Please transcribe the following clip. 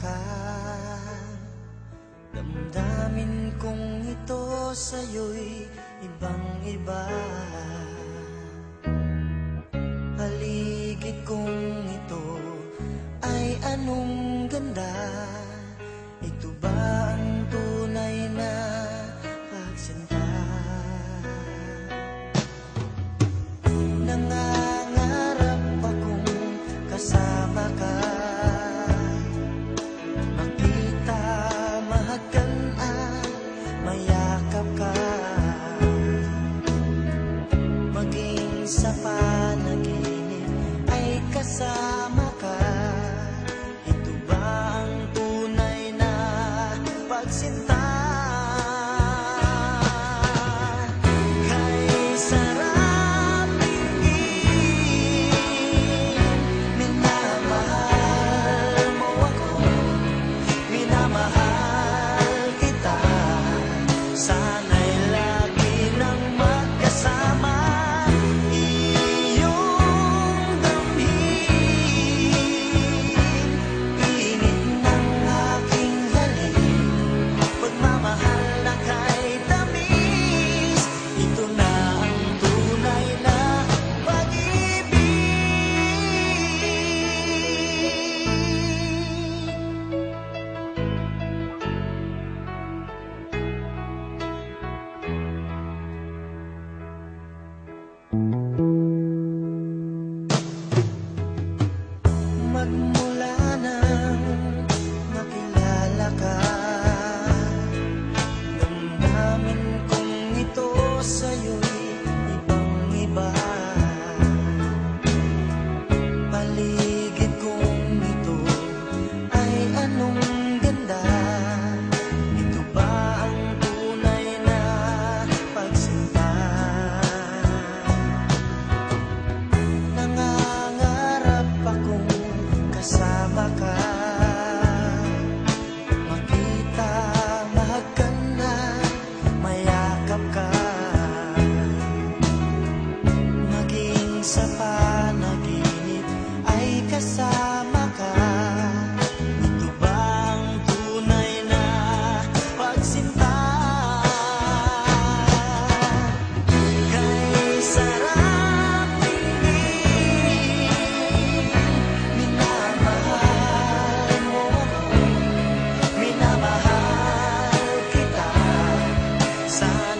ka. Damdamin kong ito sa'yo'y ibang iba sa panaginip ay kasama ka Ito ba ang tunay na pagsinta? sun.